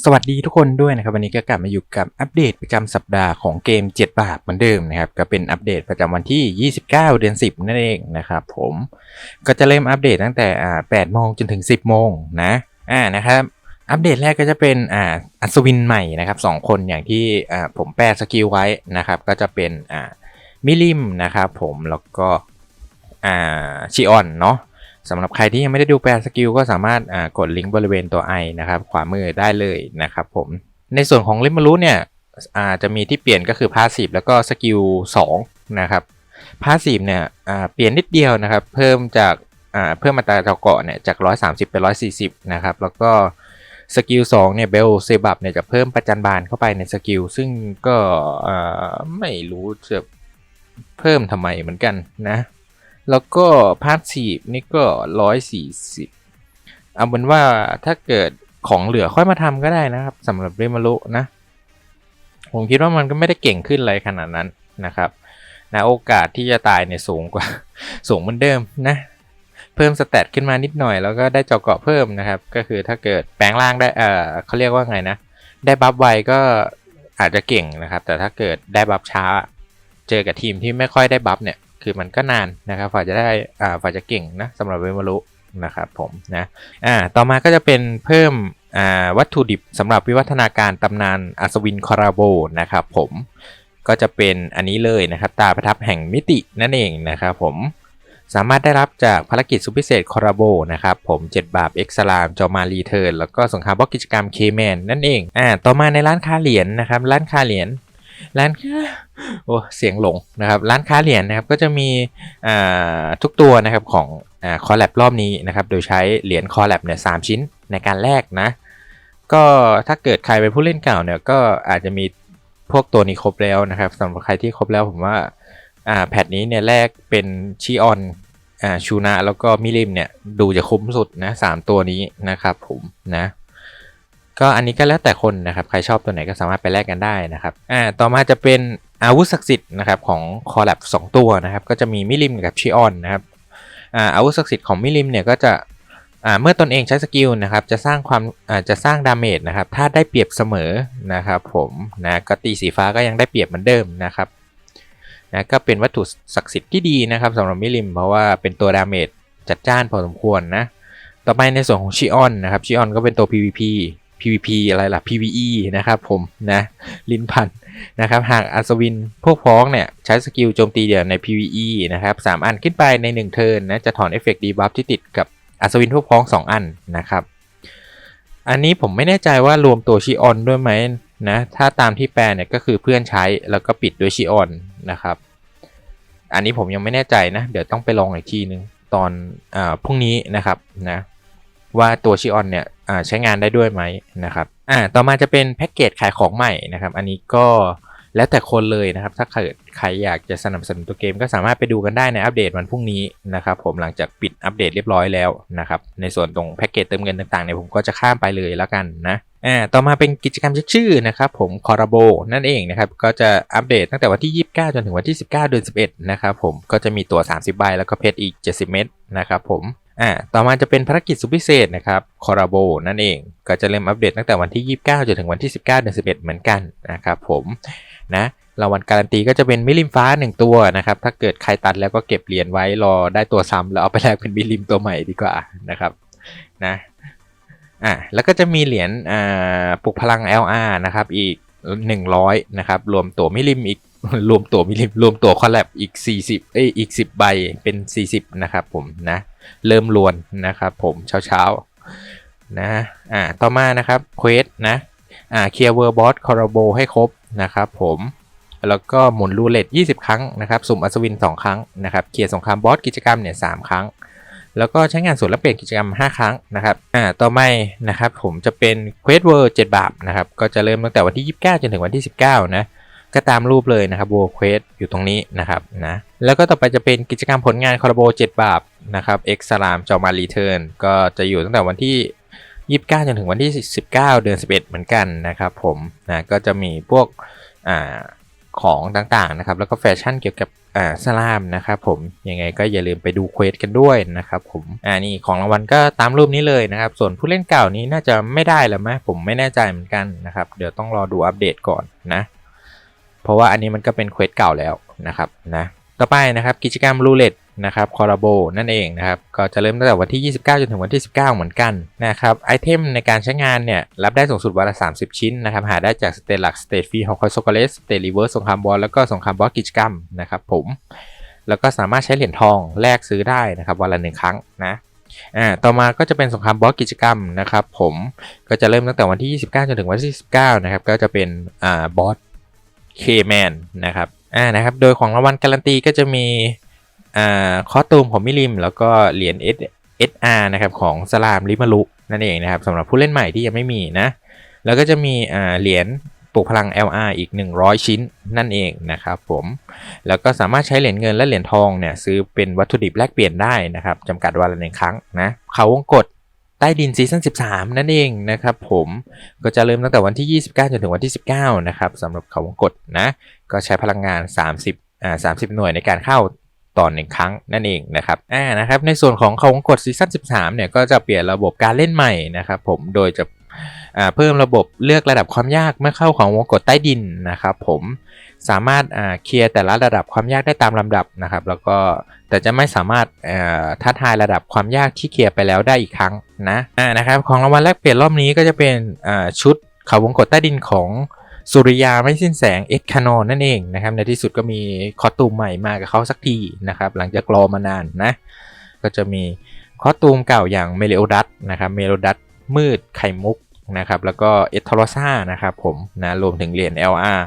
สวัสดีทุกคนด้วยนะครับ วันนี้ก็กลับมาอยู่กับอัปเดตประจำสัปดาห์ของเกม 7 บาทเหมือนเดิมนะครับ ก็เป็นอัปเดตประจำวันที่ 29 เดือน 10 นั่นเองนะครับผมก็จะเริ่มอัปเดตตั้งแต่อ่า8โมงจนถึง 10 โมงนะอ่านะครับอัปเดตแรกก็จะเป็นอ่าอัศวินใหม่นะครับสองคนอย่างที่อ่าผมแปลสกิลไว้นะครับ ก็จะเป็นอ่ามิลิมนะครับผมแล้วก็อ่าชิออนเนาะ สำหรับใครที่ยังไม่ได้ดูแปลสกิลก็สามารถกดลิงก์บริเวณตัวไอนะครับ ขวามือได้เลยนะครับผม ในส่วนของลิมารุเนี่ยอาจะมีที่เปลี่ยนก็คือพาสซีฟแล้วก็สกิล2นะครับพาสซีฟเนี่ยเปลี่ยนนิดเดียวนะครับ เพิ่มจากาเพิ่มมาตราเกาะเนี่ยจาก 130 เป็น 140 นะครับ แล้วก็สกิล2เนี่ยเบลเซบับเนี่ยจะเพิ่มประจันบานเข้าไปในสกิลซึ่งก็ไม่รู้จะเพิ่มทำไมเหมือนกันนะ แล้วก็พาร์ทสีนี่ก็ร้อยสี่สิบเอาเป็นว่าถ้าเกิดของเหลือค่อยมาทำก็ได้นะครับสำหรับเรมารุนะ ผมคิดว่ามันก็ไม่ได้เก่งขึ้นอะไรขนาดนั้นนะครับนะโอกาสที่จะตายเนี่ยสูงกว่า สูงเหมือนเดิมนะ เพิ่มสเตตขึ้นมานิดหน่อย แล้วก็ได้เจาะเกาะเพิ่มนะครับ ก็คือถ้าเกิดแปลงร่างได้เออเขาเรียกว่าไงนะ ได้บัฟไวก็อาจจะเก่งนะครับ แต่ถ้าเกิดได้บัฟช้า เจอกับทีมที่ไม่ค่อยได้บัฟเนี่ย คือมันก็นานนะครับฝ่าจะได้อ่าฝ่าจะเก่งนะสำหรับเวมารุนะครับผมนะอ่าต่อมาก็จะเป็นเพิ่มอ่าวัตถุดิบสำหรับวิวัฒนาการตำนานอัศวินคอราโบนะครับผมก็จะเป็นอันนี้เลยนะครับ ตาประทับแห่งมิตินั่นเองนะครับผมสามารถได้รับจากภารกิจสุพิเศษคอราโบนะครับผม 7 บาปเอ็กซ์ลามจอมารีเทิร์นแล้วก็สงครามบล็อกกิจกรรมเคแมนนั่นเองอ่าต่อมาในร้านค้าเหรียญนะครับ ร้านค้าเหรียญ ร้านค้าโอ้เสียงหลงนะครับร้านค้าเหรียญนะครับก็จะมีอ่าทุกตัวนะครับของอ่าคอลแลบรอบนี้นะครับโดยใช้เหรียญคอลแลบเนี่ยสามชิ้นในการแลกนะก็ถ้าเกิดใครเป็นผู้เล่นเก่าเนี่ยก็อาจจะมีพวกตัวนี้ครบแล้วนะครับสำหรับใครที่ครบแล้วผมว่าอ่าแพทนี้เนี่ยแลกเป็นชีออนอ่าชูนาแล้วก็มิลิมเนี่ยดูจะคุ้มสุดนะสามตัวนี้นะครับผมนะ ก็อันนี้ก็แล้วแต่คนนะครับ ใครชอบตัวไหนก็สามารถไปแลกกันได้นะครับอ่าต่อมาจะเป็นอาวุธศักดิ์สิทธิ์นะครับของคอร์แลบสองตัวนะครับ ก็จะมีมิลิมกับชิออนนะครับอ่าอาวุธศักดิ์สิทธิ์ของมิลิมเนี่ยก็จะอ่าเมื่อตนเองใช้สกิลนะครับจะสร้างความอ่าจะสร้างดาเมจนะครับถ้าได้เปรียบเสมอนะครับผมนะก็ตีสีฟ้าก็ยังได้เปรียบเหมือนเดิมนะครับนะก็เป็นวัตถุศักดิ์สิทธิ์ที่ดีนะครับสำหรับมิลิม เพราะว่าเป็นตัวดาเมจจัดจ้านพอสมควรนะต่อไปในส่วนของชิออนนะครับชิออนก็เป็นตัว PVP PVP อะไรล่ะ PVE นะครับผมนะลิ้นพันนะครับหากอัศวินพวกพ้องเนี่ยใช้สกิลโจมตีเดี่ยวใน PVE นะครับสามอันขึ้นไปใน 1 เทิร์นนะจะถอนเอฟเฟกต์ดีบัฟที่ติดกับอัศวินพวกพ้อง 2 อันนะครับอันนี้ผมไม่แน่ใจว่ารวมตัวชิออนด้วยไหมนะถ้าตามที่แปลเนี่ยก็คือเพื่อนใช้แล้วก็ปิดด้วยชิออนนะครับอันนี้ผมยังไม่แน่ใจนะ เดี๋ยวต้องไปลองอีกทีนึงตอนอาพรุ่งนี้นะครับนะ ว่าตัวชิออนเนี่ยใช้งานได้ด้วยไหมนะครับอ่าต่อมาจะเป็นแพ็กเกจขายของใหม่นะครับอันนี้ก็แล้วแต่คนเลยนะครับ ถ้าเกิดใครอยากจะสนับสนุนตัวเกมก็สามารถไปดูกันได้ในอัปเดตวันพรุ่งนี้นะครับผมหลังจากปิดอัปเดตเรียบร้อยแล้วนะครับในส่วนตรงแพ็กเกจเติมเงินต่างๆเนี่ยผมก็จะข้ามไปเลยแล้วกันนะอ่าต่อมาเป็นกิจกรรมชื่อนะครับผมคอร์โบนั่นเองนะครับก็จะอัปเดตตั้งแต่วันที่ 29 จนถึงวันที่ 19 เดือน 11 นะครับผมก็จะมีตัว 30 ใบแล้วก็เพชรอีก 70 เม็ดนะครับผม อ่าต่อมาจะเป็นภารกิจสุดพิเศษนะครับคอร์โบนั่นเอง ก็จะเริ่มอัปเดตตั้งแต่วันที่ 29จนถึงวันที่ 19เดือน11 เหมือนกันนะครับผมนะรางวัลการันตีก็จะเป็นมิลิมฟ้า 1 ตัวนะครับ ถ้าเกิดใครตัดแล้วก็เก็บเหรียญไว้รอได้ตัวซ้ำแล้วเอาไปแลกเป็นมิลิมตัวใหม่ดีกว่านะครับนะอ่าแล้วก็จะมีเหรียญอ่าปลุกพลัง LR นะครับอีก 100นะครับรวมตัวมิลิมอีกรวมตัวมิลิมรวมตัวคอลแลบอีก 40เอ้ยอีก 10 ใบเป็น 40 นะครับผมนะ เริ่มลวนนะครับผมเช้าเช้าๆนะอ่าต่อมานะครับเควสนะอ่าเคลียร์เวอร์บอสคอร์โบให้ครบนะครับผมแล้วก็หมุนรูเล็ต20 ครั้งนะครับ สุ่มอัศวิน 2 ครั้งนะครับเคลียร์สงครามบอสกิจกรรมเนี่ย3ครั้ง แล้วก็ใช้งานส่วนและเปลี่ยนกิจกรรม 5 ครั้งนะครับอ่าต่อมานะครับผมจะเป็นเควสเวิร์7บาทนะครับก็จะเริ่มตั้งแต่วันที่ 29 จนถึงวันที่ 19 นะ ก็ตามรูปเลยนะครับ w o r Quest อยู่ตรงนี้นะครับนะแล้วก็ต่อไปจะเป็นกิจกรรมผลงานคอร์โบ7บาทนะครับ X สลามจอมารีเทิร์นก็จะอยู่ตั้งแต่วันที่ 29 จนถึงวันที่ 19 เดือน 11 เหมือนกันนะครับผมนะก็จะมีพวกอ่าของต่างๆนะครับ แล้วก็แฟชั่นเกี่ยวกับอ่าสลามนะครับผมยังไงก็อย่าลืมไปดูเควสกันด้วยนะครับผมอ่านี่ของรางวัลก็ตามรูปนี้เลยนะครับ ส่วนผู้เล่นเก่านี้น่าจะไม่ได้แล้วไหมผมไม่แน่ใจเหมือนกันนะครับ เดี๋ยวต้องรอดูอัปเดตก่อนนะ เพราะว่าอันนี้มันก็เป็นเควสเก่าแล้วนะครับนะต่อไปนะครับกิจกรรมรูเล็ตนะครับคอร์โบนั่นเองนะครับก็จะเริ่มตั้งแต่วันที่ 29 จนถึงวันที่ 19 เหมือนกันนะครับไอเทมในการใช้งานเนี่ยรับได้สูงสุดวันละ 30 ชิ้นนะครับหาได้จากสเตจหลักสเตจฟรีของคอยโซกเลสสเตจรีเวิร์สสงครามบอลแล้วก็สงครามบอสกิจกรรมนะครับผมแล้วก็สามารถใช้เหรียญทองแลกซื้อได้นะครับวันละหนึ่งครั้งนะอ่าต่อมาก็จะเป็นสงครามบอสกิจกรรมนะครับผมก็จะเริ่มตั้งแต่วันที่ 29 จนถึงวันที่ 19 นะครับก็จะเป็นอ่าบอส เคแมนนะครับอ่านะครับโดยของรางวัลการันตีก็จะมีอ่าคอตูมของมิลิม แล้วก็เหรียญ S SR นะครับของสลามลิมารุนั่นเองนะครับสำหรับผู้เล่นใหม่ที่ยังไม่มีนะ แล้วก็จะมีอ่าเหรียญปลุกพลัง LR อีก 100 ชิ้นนั่นเองนะครับผม แล้วก็สามารถใช้เหรียญเงินและเหรียญทองเนี่ยซื้อเป็นวัตถุดิบแลกเปลี่ยนได้นะครับจำกัดวันละหนึ่งครั้งนะเขาวงกฏ ใต้ดินซีซั่น13 นั่นเองนะครับผมก็จะเริ่มตั้งแต่วันที่ 29 จนถึงวันที่ 19 นะครับสำหรับเขาวงกฏนะ ก็ใช้พลังงาน 30อ่า30 หน่วยในการเข้าต่อหนึ่งครั้งนั่นเองนะครับอ่านะครับ ในส่วนของเขาวงกฏซีซั่น13 เนี่ยก็จะเปลี่ยนระบบการเล่นใหม่นะครับผมโดยจะเพิ่มระบบเลือกระดับความยากเมื่อเข้าของวงกฏใต้ดินนะครับผม สามารถเคลียร์แต่ละระดับความยากได้ตามลำดับนะครับ แล้วก็แต่จะไม่สามารถท้าทายระดับความยากที่เคลียร์ไปแล้วได้อีกครั้งนะอ่านะครับของรางวัลแรกเปลี่ยนรอบนี้ก็จะเป็นชุดเขาวงกฏใต้ดินของสุริยาไม่สิ้นแสงเอ็กคานอนนั่นเองนะครับในที่สุดก็มีคอตูมใหม่มากับเขาสักทีนะครับหลังจากรอมานานนะก็จะมีคอตูมเก่าอย่างเมเลโอดัสนะครับเมโลดัสมืดไข่มุกนะครับแล้วก็เอทโรซ่านะครับผมนะรวมถึงเหรียญ LR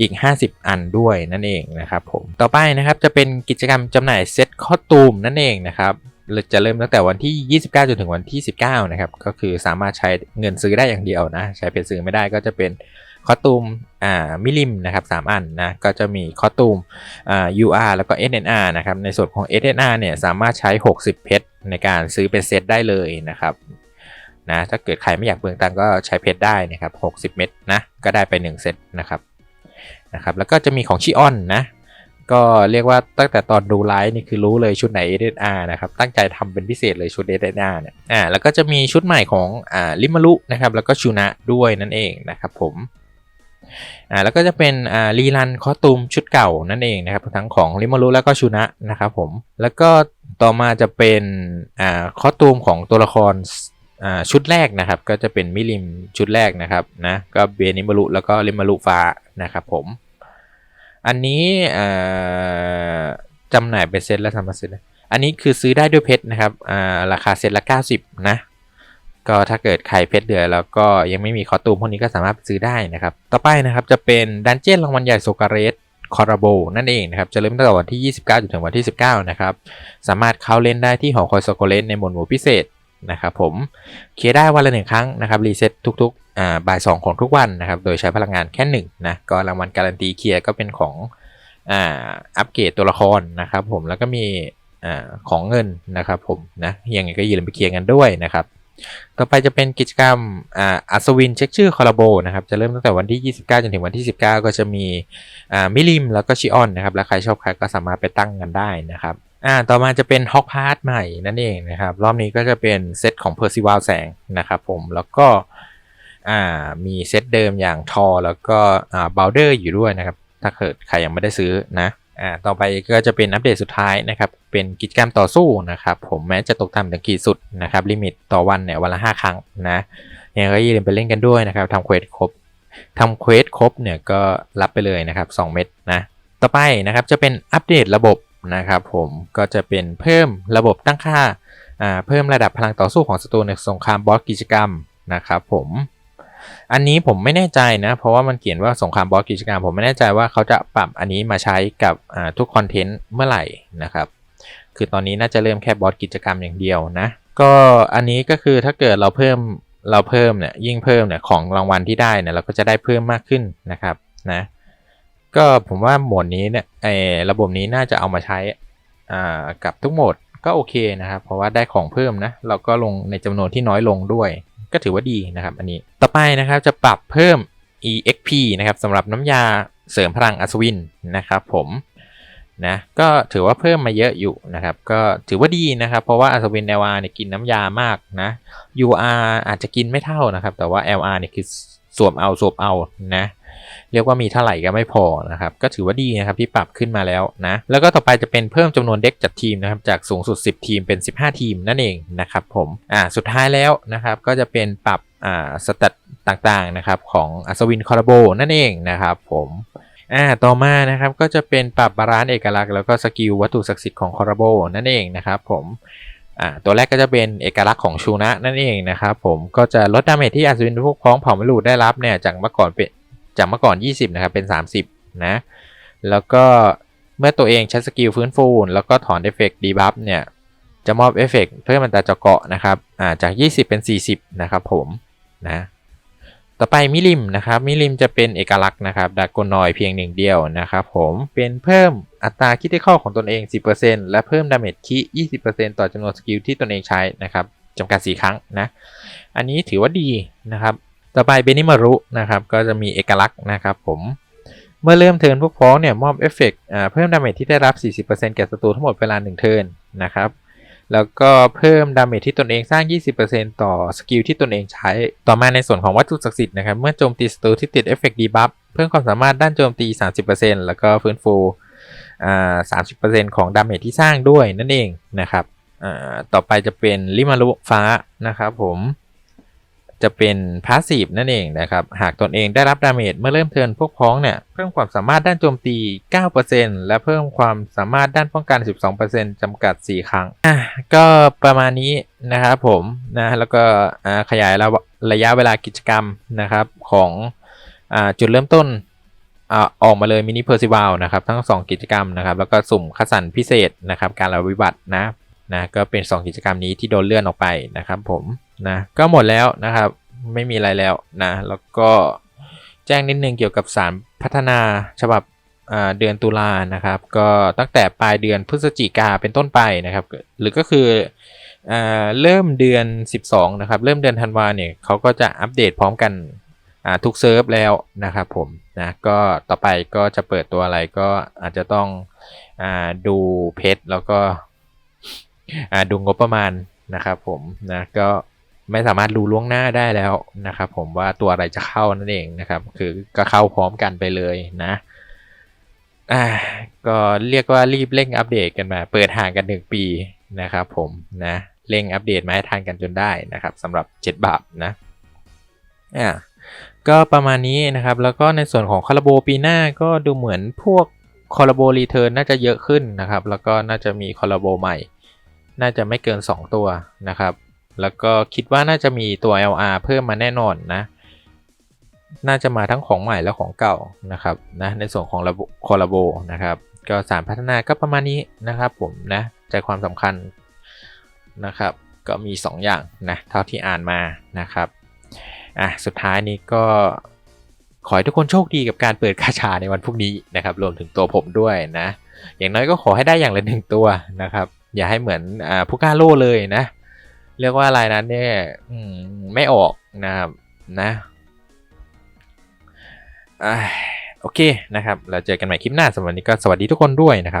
อีก 50 อันด้วยนั่นเองนะครับผมต่อไปนะครับจะเป็นกิจกรรมจำหน่ายเซตคอตูมนั่นเองนะครับจะเริ่มตั้งแต่วันที่ 29 จนถึงวันที่ 19 นะครับ ก็คือสามารถใช้เงินซื้อได้อย่างเดียวนะ ใช้เป็นซื้อไม่ได้ก็จะเป็นคอตูมอ่ามิลิมนะครับ3อันนะ ก็จะมีคอตูมอ่า UR แล้วก็ SNR นะครับ ในส่วนของ SNR เนี่ยสามารถใช้ 60 เพชรในการซื้อเป็นเซตได้เลยนะครับนะถ้าเกิดใครไม่อยากเปลืองตังก็ใช้เพชรได้นะครับ 60 เม็ดนะ ก็ได้ไป 1 เซตนะครับ นะครับแล้วก็จะมีของชิออนนะก็เรียกว่าตั้งแต่ตอนดูไลฟ์นี่คือรู้เลยชุดไหน SNR นะครับตั้งใจทำเป็นพิเศษเลยชุด SNR เนี่ยอ่าแล้วก็จะมีชุดใหม่ของอ่าลิมารุนะครับแล้วก็ชูนะด้วยนั่นเองนะครับผมอ่าแล้วก็จะเป็นอ่ารีรันคอตูมชุดเก่านั่นเองนะครับทั้งของริมารุแล้วก็ชูนะนะครับผมแล้วก็ต่อมาจะเป็นอ่าคอตูมของตัวละคร ชุดแรกนะครับก็จะเป็นมิลิมชุดแรกนะครับนะก็เบนิมารุแล้วก็ริมารุฟ้านะครับผม อันนี้จำหน่ายเป็นเซตและทำมาเซตอันนี้คือซื้อได้ด้วยเพชรนะครับราคาเซตละ90 นะก็ถ้าเกิดใครเพชรเหลือแล้วก็ยังไม่มีคอตูมพวกนี้ก็สามารถซื้อได้นะครับ ต่อไปนะครับจะเป็นดันเจี้ยนรางวัลใหญ่โซการ์สคอร์โบนั่นเองนะครับ จะเริ่มตั้งแต่วันที่ 29จนถึงวันที่ 19 นะครับ สามารถเข้าเล่นได้ที่หอคอยโซโกเลสในหมวดหมู่พิเศษ นะครับผมเคลียร์ได้วันละหนึ่งครั้งนะครับรีเซ็ตทุกๆอ่าบ่าย2ของทุกวันนะครับโดยใช้พลังงานแค่1นะก็รางวัลการันตีเคลียร์ก็เป็นของอ่าอัปเกรดตัวละครนะครับผมแล้วก็มีอ่าของเงินนะครับผมนะยังไงก็อย่าลืมไปเคลียร์กันด้วยนะครับต่อไปจะเป็นกิจกรรมอัศวินเช็คชื่อคอร์โบนะครับจะเริ่มตั้งแต่วันที่ 29 จนถึงวันที่ 19 ก็จะมีมิลิมแล้วก็ชิออนนะครับแล้วใครชอบใครก็สามารถไปตั้งกันได้นะครับ อ่าต่อมาจะเป็นฮอกพาร์ทใหม่นั่นเองนะครับ รอบนี้ก็จะเป็นเซตของเพอร์ซิวาลแสงนะครับผม แล้วก็อ่ามีเซตเดิมอย่างทอแล้วก็อ่าบาวเดอร์อยู่ด้วยนะครับ ถ้าเกิดใครยังไม่ได้ซื้อนะอ่าต่อไปก็จะเป็นอัปเดตสุดท้ายนะครับ เป็นกิจกรรมต่อสู้นะครับ ผมแม้จะตกต่ำถึงขีดสุดนะครับ ลิมิตต่อวันเนี่ยวันละ 5 ครั้งนะยังไงก็อย่าลืมไปเล่นกันด้วยนะครับทำเควสครบทำเควสครบเนี่ยก็รับไปเลยนะครับ 2 เม็ดนะ ต่อไปนะครับจะเป็นอัปเดตระบบ นะครับผมก็จะเป็นเพิ่มระบบตั้งค่าาเพิ่มระดับพลังต่อสู้ของศัตรูในสงครามบอสกิจกรรมนะครับผมอันนี้ผมไม่แน่ใจนะ เพราะว่ามันเขียนว่าสงครามบอสกิจกรรม ผมไม่แน่ใจว่าเขาจะปรับอันนี้มาใช้กับทุกคอนเทนต์เมื่อไหร่นะครับ คือตอนนี้น่าจะเริ่มแค่บอสกิจกรรมอย่างเดียวนะ ก็อันนี้ก็คือถ้าเกิดเราเพิ่มเราเพิ่มเนี่ยยิ่งเพิ่มเนี่ยของรางวัลที่ได้เนี่ยเราก็จะได้เพิ่มมากขึ้นนะครับนะ ก็ผมว่าโหมดนี้เนี่ยไอ้ระบบนี้น่าจะเอามาใช้กับทุกโหมดก็โอเคนะครับ เพราะว่าได้ของเพิ่มนะ เราก็ลงในจำนวนที่น้อยลงด้วย ก็ถือว่าดีนะครับ อันนี้ต่อไปนะครับจะปรับเพิ่ม exp นะครับสำหรับน้ำยาเสริมพลังอัศวินนะครับผมนะก็ถือว่าเพิ่มมาเยอะอยู่นะครับ ก็ถือว่าดีนะครับ เพราะว่าอัศวิน LR เนี่ยกินน้ำยามากนะ UR อาจจะกินไม่เท่านะครับ แต่ว่า LR เนี่ยคือสวมเอาสวมเอานะ เรียกว่ามีเท่าไหร่ก็ไม่พอนะครับก็ถือว่าดีนะครับที่ปรับขึ้นมาแล้วนะแล้วก็ต่อไปจะเป็นเพิ่มจำนวนเด็กจัดทีมนะครับจากสูงสุด 10 ทีมเป็น 15 ทีมนั่นเองนะครับผมอ่าสุดท้ายแล้วนะครับก็จะเป็นปรับอ่าสเตตต่างๆนะครับของอัศวินคอร์โบนั่นเองนะครับผมอ่าต่อมานะครับก็จะเป็นปรับบาลานซ์เอกลักษณ์แล้วก็สกิลวัตถุศักดิ์สิทธิ์ของคอร์โบนั่นเองนะครับผมอ่าตัวแรกก็จะเป็นเอกลักษณ์ของชูนะนั่นเองนะครับผมก็จะลดดาเมจที่อัศวินพวกพ้องเผ่าม่รูดได้รับเนี่ยจากเมื่อก่อนเป็น จากเมื่อก่อน 20 นะครับ เป็น 30 นะ แล้วก็เมื่อตัวเองใช้สกิลฟื้นฟูแล้วก็ถอนเอฟเฟกต์ดีบัฟเนี่ย จะมอบเอฟเฟกต์เพิ่มมันตราเจาะเกาะนะครับอ่าจาก 20 เป็น 40 นะครับผมนะต่อไปมิลิมนะครับมิลิมจะเป็นเอกลักษณ์นะครับดากอนอยเพียงหนึ่งเดียวนะครับผมเป็นเพิ่มอัตราคิดที่ข้อของตนเอง 10%และเพิ่มดาเมจคิ20%ต่อจำนวนสกิลที่ตนเองใช้นะครับจำกัด 4 ครั้งนะ อันนี้ถือว่าดีนะครับ ต่อไปเบนิมารุนะครับก็จะมีเอกลักษณ์นะครับผมเมื่อเริ่มเทิร์นพวกพ้องเนี่ยมอบเอฟเฟกต์เพิ่มดาเมจที่ได้รับ 40%แก่ศัตรูทั้งหมดเวลา1เทิร์นนะครับแล้วก็เพิ่มดาเมจที่ตนเองสร้าง 20%ต่อสกิลที่ตนเองใช้ ต่อมาในส่วนของวัตถุศักดิ์สิทธิ์นะครับเมื่อโจมตีศัตรูที่ติดเอฟเฟกต์ดีบัฟเพิ่มความสามารถด้านโจมตี 30%แล้วก็ฟื้นฟูอ่า30%ของดาเมจที่สร้างด้วยนั่นเองนะครับต่อไปจะเป็นลิมารุฟ้านะครับผม จะเป็นพาสซีฟนั่นเองนะครับ หากตนเองได้รับดาเมจเมื่อเริ่มเทินพวกพ้องเนี่ย เพิ่มความสามารถด้านโจมตี 9%และเพิ่มความสามารถด้านป้องกัน 12%จำกัด 4 ครั้ง อะ ก็ประมาณนี้นะครับผมนะ แล้วก็ขยายระระยะเวลากิจกรรมนะครับของอจุดเริ่มต้นออกมาเลยมินิเพอร์ซิวลนะครับทั้ง 2 กิจกรรมนะครับ แล้วก็สุ่มคัสรรพิเศษนะครับ การระวิบัตินะนะก็เป็น 2 กิจกรรมนี้ที่โดนเลื่อนออกไปนะครับผม นะก็หมดแล้วนะครับ ไม่มีอะไรแล้วนะแล้วก็แจ้งนิดนึงเกี่ยวกับสารพัฒนาฉบับเดือนตุลานะครับ ก็ตั้งแต่ปลายเดือนพฤศจิกาเป็นต้นไปนะครับ หรือก็คืออเริ่มเดือน 12 นะครับ เริ่มเดือนธันวาเนี่ยเขาก็จะอัปเดตพร้อมกันทุกเซิร์ฟแล้วนะครับผมนะก็ต่อไปก็จะเปิดตัวอะไรก็อาจจะต้องอดูเพจแล้วก็ดูงบประมาณนะครับผมนะก็ ไม่สามารถรู้ล่วงหน้าได้แล้วนะครับ ผมว่าตัวอะไรจะเข้านั่นเองนะครับ คือก็เข้าพร้อมกันไปเลยนะอ่าก็เรียกว่ารีบเร่งอัปเดตกันมา เปิดห่างกันหนึ่งปีนะครับ ผมนะเร่งอัปเดตมาให้ทันกันจนได้นะครับสำหรับเจ็ดบาทนะอ่าก็ประมาณนี้นะครับ แล้วก็ในส่วนของคาราโบปีหน้าก็ดูเหมือนพวกคอลาโบรีเทิร์นน่าจะเยอะขึ้นนะครับ แล้วก็น่าจะมีคอลาโบใหม่ น่าจะไม่เกิน 2 ตัวนะครับ แล้วก็คิดว่าน่าจะมีตัว LR เพิ่มมาแน่นอนนะ น่าจะมาทั้งของใหม่และของเก่านะครับนะในส่วนของระบบคอลลาโบนะครับ ก็สารพัฒนาก็ประมาณนี้นะครับผมนะใจความสำคัญนะครับ ก็มี 2 อย่างนะเท่าที่อ่านมานะครับอะสุดท้ายนี้ก็ขอให้ทุกคนโชคดีกับการเปิดกาชาในวันพรุ่งนี้นะครับ รวมถึงตัวผมด้วยนะ อย่างน้อยก็ขอให้ได้อย่างละหนึ่งตัวนะครับ อย่าให้เหมือนอ่าพุก้าโลเลยนะ เรียกว่าอะไรนั้นเนี่ยไม่ออกนะครับนะโอเคนะครับ เราเจอกันใหม่คลิปหน้าสำหรับวันนี้ก็สวัสดีทุกคนด้วยนะครับ